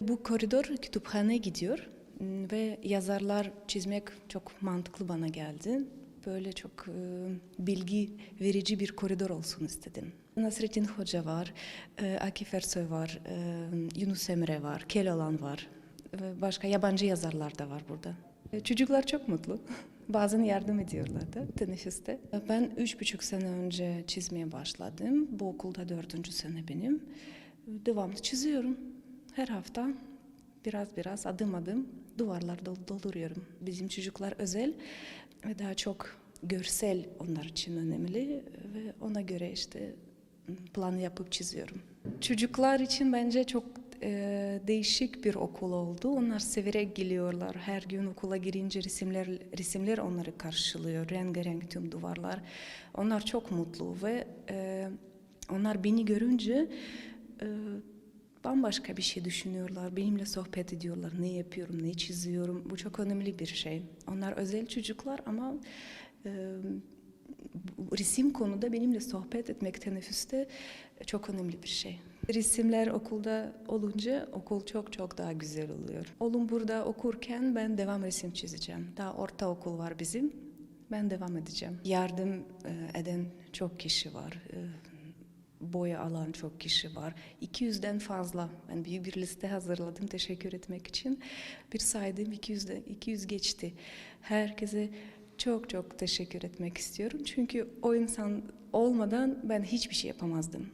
Bu koridor kütüphane gidiyor Hmm, ve yazarlar çizmek çok mantıklı bana geldi. Böyle çok e, bilgi verici bir koridor olsun istedim. Nasrettin Hoca var, e, Akif Ersoy var, e, Yunus Emre var, Keloğlan var ve başka yabancı yazarlar da var burada. E, Çocuklar çok mutlu. Bazen yardım ediyorlar da teneffüste. Ben üç buçuk sene önce çizmeye başladım. Bu okulda dördüncü sene benim. Devamlı çiziyorum. Her hafta biraz biraz adım adım duvarlar dol- dolduruyorum. Bizim çocuklar özel ve daha çok görsel onlar için önemli ve ona göre işte plan yapıp çiziyorum. Çocuklar için bence çok e, değişik bir okul oldu. Onlar severek geliyorlar. Her gün okula girince resimler resimler onları karşılıyor. Rengarenk tüm duvarlar. Onlar çok mutlu ve e, onlar beni görünce e, bambaşka bir şey düşünüyorlar. Benimle sohbet ediyorlar. Ne yapıyorum, ne çiziyorum. Bu çok önemli bir şey. Onlar özel çocuklar ama e, resim konuda benimle sohbet etmek teneffüste çok önemli bir şey. Resimler okulda olunca okul çok çok daha güzel oluyor. Oğlum burada okurken ben devam resim çizeceğim. Daha ortaokul var bizim. Ben devam edeceğim. Yardım e, eden çok kişi var. Boya alan çok kişi var. 200'den fazla. Ben büyük bir liste hazırladım teşekkür etmek için. Bir saydım 200'de 200 geçti. Herkese çok çok teşekkür etmek istiyorum. Çünkü o insan olmadan ben hiçbir şey yapamazdım.